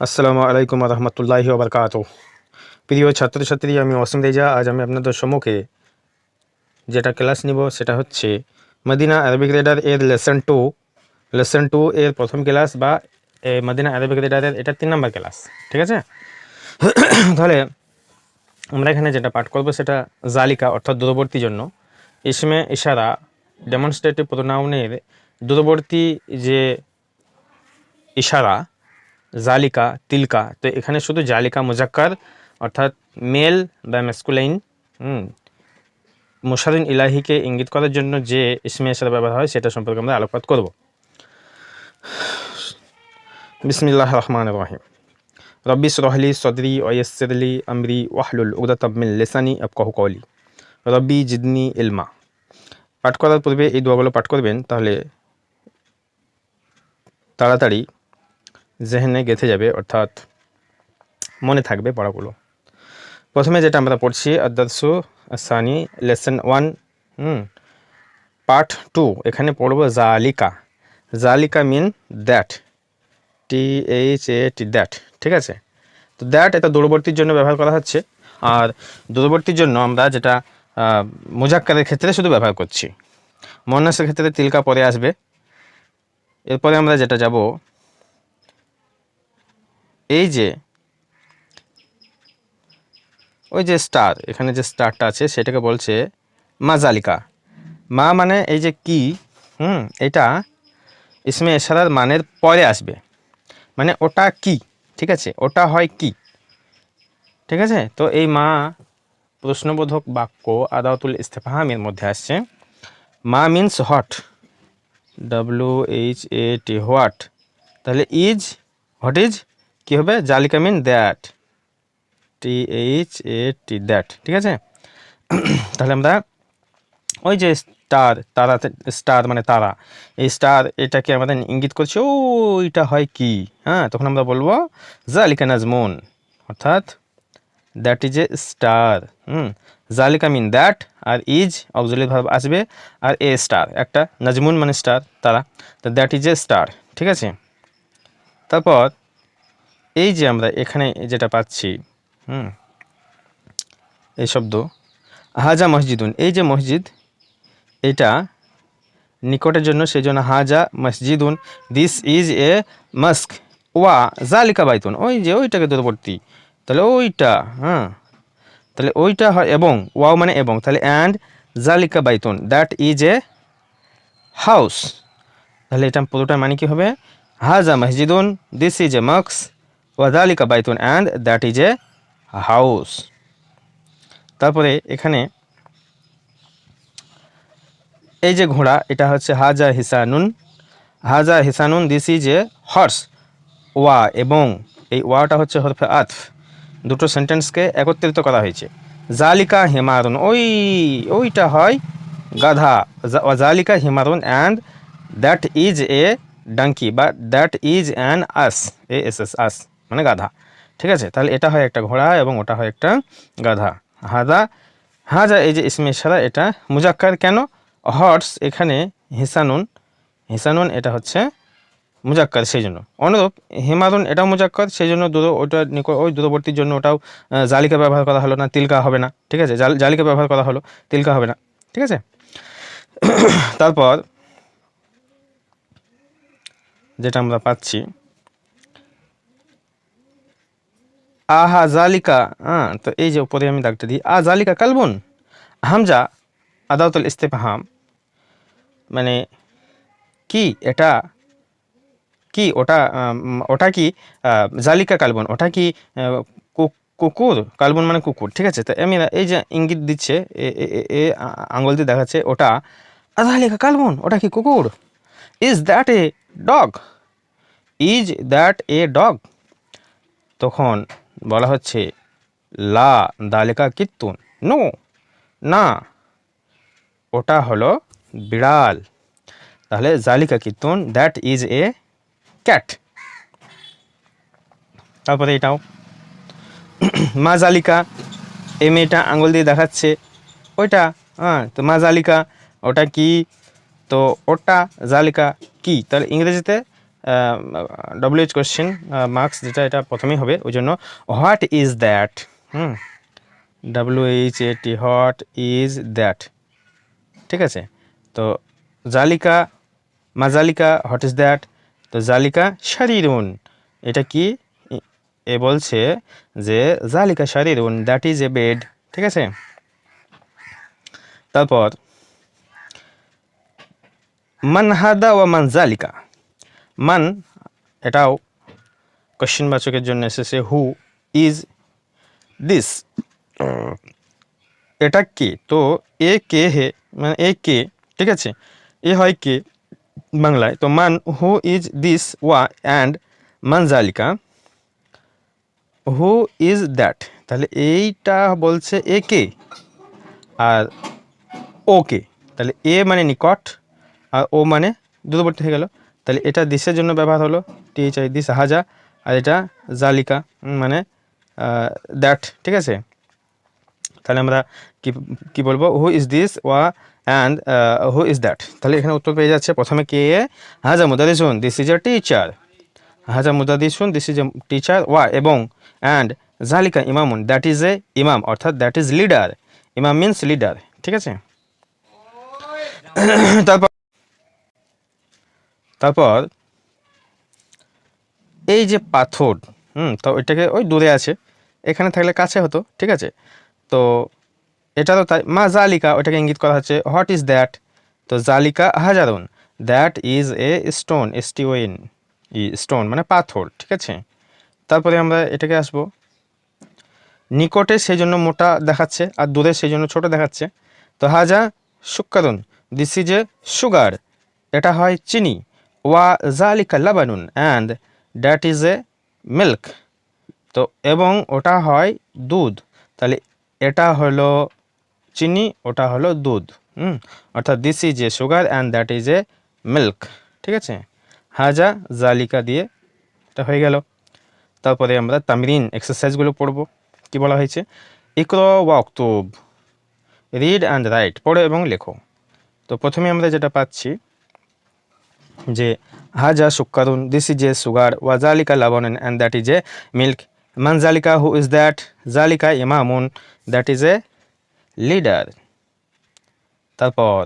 আসসালামু আলাইকুম রহমতুল্লাহি ওবরকাত প্রিয় ছাত্রছাত্রী, আমি অসীম রেজা। আজ আমি আপনাদের সম্মুখে যেটা ক্লাস নিব, সেটা হচ্ছে মদিনা আরবিক রেডার এর লেসন টু। লেসন টু এর প্রথম ক্লাস বা মদিনা আরবিক রেডারের এটা তিন নম্বর ক্লাস, ঠিক আছে? তাহলে আমরা এখানে যেটা পাঠ করব, সেটা জালিকা, অর্থাৎ দূরবর্তী জন্য। ইসমে ইশারা ডেমনস্ট্রেটিভ প্রোনাউনের দূরবর্তী যে ইশারা জালিকা, তিলকা। তো এখানে শুধু জালিকা, মুজাক্কার, অর্থাৎ মেল বা ম্যাসকুলাইন হুম, মুশারিন ইলাহিকে ইঙ্গিত করার জন্য যে ইসমে ইশারা ব্যবহার হয়, সেটা সম্পর্কে আমরা আলোকপাত করব। বিসমিল্লাহ রহমান রহিম। রব্বি সরহলি সদরি ওয়সরলি আমরি ওয়াহলুল উগদাতাব মিন লিসানি আফকাহু কওলি। রব্বি জিদনি ইলমা। পাঠ করার পূর্বে এই দোয়াগুলো পাঠ করবেন, তাহলে তাড়াতাড়ি জেহেনে গেঁথে যাবে, অর্থাৎ মনে থাকবে পড়াগুলো। প্রথমে যেটা আমরা পড়ছি আদারসু আসানি, lesson one, hmm, part two. এখানে পড়ব জালিকা। জালিকা mean that T H A T that, ঠিক আছে? তো দ্যাট এটা দূরবর্তীর জন্য ব্যবহার করা হচ্ছে। আর দূরবর্তীর জন্য আমরা যেটা মুজাক্কারের ক্ষেত্রে শুধু ব্যবহার করছি। মন্নাসের ক্ষেত্রে তিলকা পরে আসবে। এরপরে আমরা যেটা যাব এই যে, ওই যে স্টার এখানে যে স্টারটা আছে, সেটাকে বলছে মা জালিকা মা মানে এই যে কি, হুম, এটা ইসমে এশারার মানের পরে আসবে। মানে ওটা কি, ঠিক আছে? ওটা হয় কি, ঠিক আছে? তো এই মা প্রশ্নবোধক বাক্য আদাউতুল ইস্তেফাহামের মধ্যে আসছে। মা means what W H A T what তাহলে ইজ হোয়াট ইজ কী হবে? জালিকা mean that. T H A T that, ঠিক আছে? তাহলে আমরা ওই যে স্টার, তারা, স্টার মানে তারা। এই স্টার এটাকে আমাদের ইঙ্গিত করছে ও এটা হয় কি? হ্যাঁ তখন আমরা বলব জালিকা নাজমুন, অর্থাৎ that is a star. Hmm জালিকা মিন দ্যাট আর ইজ অবজলিট ভাব আসবে আর এ স্টার, একটা নাজমুন মানে স্টার, তারা। তো দ্যাট ইজ এ স্টার, ঠিক আছে? তারপর এই যে আমরা এখানে যেটা পাচ্ছি, হুম, এই শব্দ, হাজা মসজিদুন, এই যে মসজিদ, এটা নিকটের জন্য সেই জন্য হাজা মসজিদুন দিস ইজ এ মস্ক ওয়া জালিকা বাইতুন, ওই যে ওইটাকে দূরবর্তী, তাহলে ওইটা হ্যাঁ তাহলে ওইটা হয় এবং, ওয়াও মানে এবং, তাহলে অ্যান্ড জালিকা বাইতুন দ্যাট ইজ এ হাউস তাহলে এটা পুরোটা মানে কি হবে? হাজা মসজিদুন দিস ইজ এ মক্স ওয়া জালিকা Baitun and that is a house তারপরে এখানে এই যে ঘোড়া, এটা হচ্ছে হাজা হিসানুন। হাজা হিসানুন দিস ইজ এ হর্স ওয়া এবং এই ওয়াটা হচ্ছে হরফে আতফ দুটো সেন্টেন্সকে একত্রিত করা হয়েছে। জালিকা হিমারুন, ওই, ওইটা হয় গাধা। জালিকা হিমারুন and that is a donkey বা that is an ass A S S ass মানে গাধা। ঠিক আছে? তাহলে এটা হয় একটা ঘোড়া এবং ওটা হয় একটা গাধা। হাদা, হাজা, এই যে ইসমে ইশারা, এটা মুজাক্কার কেন? হর্স এখানে হিসানুন হিসানুন এটা হচ্ছে মুজাক্কার সেই জন্য অনুরূপ হিমারুন এটাও মুজাক্কার সেই জন্য দূর ওটা ওই দূরবর্তীর জন্য ওটাও জালিকা ব্যবহার করা হলো না, তিলকা হবে না। ঠিক আছে? জাল- জালিকা ব্যবহার করা হলো, তিলকা হবে না। ঠিক আছে? তারপর যেটা আমরা পাচ্ছি আহা, জালিকা। হ্যাঁ তো এই যে উপরে আমি দাগটা দিই। আ, জালিকা, কালবুন। হামজা আদাউতুল ইস্তেফহাম। মানে কি এটা? কি ওটা ওটা কি জালিকা কালবন? ওটা কি কুকুর? কালবন মানে কুকুর, ঠিক আছে? তো আমি এই যে ইঙ্গিত দিচ্ছে, এ- আঙুল দিয়ে দেখাচ্ছে, ওটা জালিকা কালবন, ওটা কি কুকুর? Is that a dog is that a dog তখন বলা হচ্ছে, লা দালিকা কিত্তুন। নো, না, ওটা হলো বিড়াল। তাহলে জালিকা কিত্তুন, দ্যাট ইজ এ ক্যাট। তারপরে এটাও। মা জালিকা, এই মেয়েটা আঙুল দিয়ে দেখাচ্ছে, ওইটা হ্যাঁ তো মা জালিকা, ওটা কি? তো ওটা জালিকা কি? তাহলে ইংরেজিতে ডব্লিউএইচ কোশ্চেন মার্কস যেটা, এটা প্রথমেই হবে। ওই জন্য what is that hmm? W H A T what is that ঠিক আছে? তো জালিকা মাজালিকা হোয়াট ইজ দ্যাট তো জালিকা শারিরুন। এটা কি? এ বলছে যে, জালিকা শারিরুন দ্যাট ইজ এ বেড ঠিক আছে? তারপর, মান হাদা ওয়া মান জালিকা। মান, এটাও কোশ্চেন বাচকের জন্য এসেছে হু ইজ দিস এটা কে? তো এ কে হে মানে এ কে, ঠিক আছে? এ হয় কে? বাংলায়। তো মান হু ইজ দিস ওয়া অ্যান্ড মান জালিকা। হু ইজ দ্যাট তাহলে এইটা বলছে এ কে? আর ওকে তাহলে এ মানে নিকট, আর ও মানে দূরবর্তী হয়ে গেল। তাহলে এটা দিসের জন্য ব্যবহার হলো টি এইচ আই দিস, হাজা, আর এটা জালিকা মানে দ্যাট, ঠিক আছে? তাহলে আমরা কি কি বলব? হু ইজ দিস ওয়া অ্যান্ড হু ইজ দ্যাট তাহলে এখানে উত্তর পেয়ে যাচ্ছে প্রথমে কে, এ, হাজা মুদারিসুন দিস ইজ এ টিচার হাজা মুদারিসুন দিস ইজ এ টিচার ওয়া এবং অ্যান্ড জালিকা ইমামুন দ্যাট ইজ এ ইমাম অর্থাৎ দ্যাট ইজ লিডার ইমাম মিন্স লিডার ঠিক আছে? তারপর তারপর এই যে পাথর, হুম, তো এটাকে ওই দূরে আছে, এখানে থাকলে কাছে হতো, ঠিক আছে? তো এটা তো তাই, মা জালিকা, ওটাকে ইঙ্গিত করা হচ্ছে, হোয়াট ইজ দ্যাট? তো জালিকা হাজারুন, that is a stone S T O N E, stone মানে পাথর, ঠিক আছে? তারপরে আমরা এটাকে আসব, নিকটে সেই জন্য মোটা দেখাচ্ছে, আর দূরে সেই জন্য ছোটো দেখাচ্ছে। তো হাজা সুকারুন দিস ইজ এ সুগার, এটা হয় চিনি। ওয়া জালিকা লাবানুন and that is a milk তো এবং ওটা হয় দুধ। তাহলে এটা হলো চিনি, ওটা হলো দুধ। হুম? অর্থাৎ this is a sugar and that is a milk ঠিক আছে? হাজা জালিকা দিয়ে এটা হয়ে গেল। তারপরে আমরা তামরিন এক্সারসাইজগুলো পড়ব। কি বলা হয়েছে? ইকর ওয়া অক্তুব। রিড অ্যান্ড রাইট পড়ো এবং লেখো। তো প্রথমে আমরা যেটা পাচ্ছি যে হাজা সুকারুন দিস ইজ এ সুগার ওয়া জালিকা লাবনান and that is a milk মান জালিকা হু ইজ দ্যাট জালিকা ইমামুন দ্যাট ইজ এ লিডার তারপর,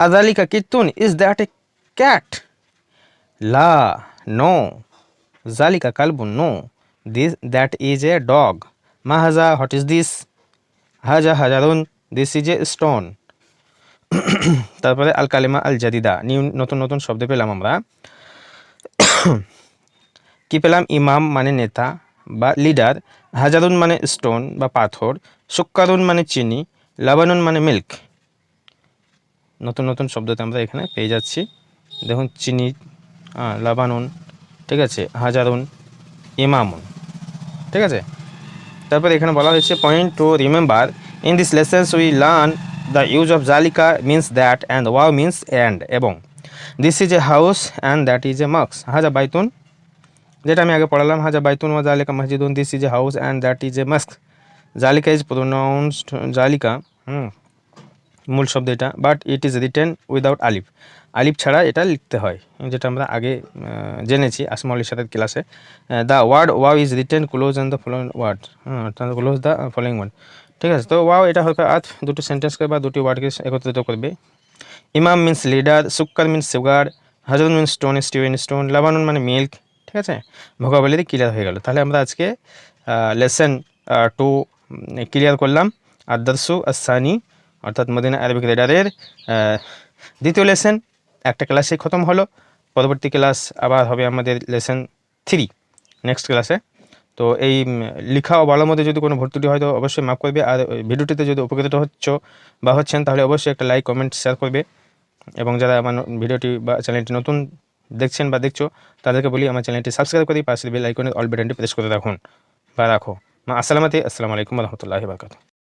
আজালিকা কিতুন ইজ দ্যাট এ ক্যাট লা, নো। জালিকা কালবুন, no. This that is a dog মা হাজা হোয়াট ইজ দিস হাজা হাজারুন দিস ইজ এ স্টোন তারপরে আল কালিমা আল জাদিদা নিউ, নতুন নতুন শব্দ পেলাম আমরা। কি পেলাম? ইমাম মানে নেতা বা লিডার, হাজারুন মানে স্টোন বা পাথর, সুক্কারুন মানে চিনি, লাবানুন মানে মিল্ক। নতুন নতুন শব্দতে আমরা এখানে পেয়ে যাচ্ছি। দেখুন, চিনি লাবানুন, ঠিক আছে, হাজারুন, ইমামুন, ঠিক আছে? তারপরে এখানে বলা হয়েছে point to remember in this lessons we learn the use of জালিকা মিন্স দ্যাট অ্যান্ড ওয়াও মিন্স অ্যান্ড এবং। This is a house and that is a mosque হাজা বাইতুন। যেটা আমি আগে পড়ালাম, হাজা বাইতুন ওয়া জালিকা মসজিদুন। This is a house and that is a mosque জালিকা ইজ প্রোনাউন্সড জালিকা, হুম, মূল শব্দ এটা but it is written without আলিফ আলিফ ছাড়া এটা লিখতে হয়, যেটা আমরা আগে জেনেছি আসমাউল ইশারাত ক্লাসে। The word wow is written close and the following word হ্যাঁ ক্লোজ দ্য ফলোইং ওয়ার্ড ঠিক আছে, তো ওয়াও এটা হবে আজ দুটো সেন্টেন্সকে বা দুটি ওয়ার্ডকে একত্রিত করবে। ইমাম মিন্স লিডার সুক্কার মিন্স সুগার হাজরুন মিন্স স্টোন স্টিউন স্টোন লাবানুন মানে মিল্ক ঠিক আছে? ভোকাবুলারি ক্লিয়ার হয়ে গেল। তাহলে আমরা আজকে লেসন টু ক্লিয়ার করলাম। আদারসু আসানি, অর্থাৎ মদিনা আরবিক রেডারের দ্বিতীয় লেসন একটা ক্লাসে খতম হলো। পরবর্তী ক্লাস আবার হবে আমাদের লেসন থ্রি নেক্সট ক্লাসে তো এই লিখা ও বলার মধ্যে যদি কোনো ভর্তুটি হয় তো অবশ্যই মাফ করবে। আর ভিডিওটিতে যদি উপকৃত হচ্ছ বা হচ্ছেন তাহলে অবশ্যই একটা লাইক, কমেন্ট শেয়ার করবে। এবং যারা আমার ভিডিওটি বা চ্যানেলটি নতুন দেখছেন বা দেখছ, তাদেরকে বলি আমার চ্যানেলটি সাবস্ক্রাইব করে পাশে বেল আইকনের অল বাটনটি প্রেস করে রাখুন। বা রাখো। মা, আসসালামাতে, আসসালামু আলাইকুম রহমতুল্লাহি বারকাতুহ।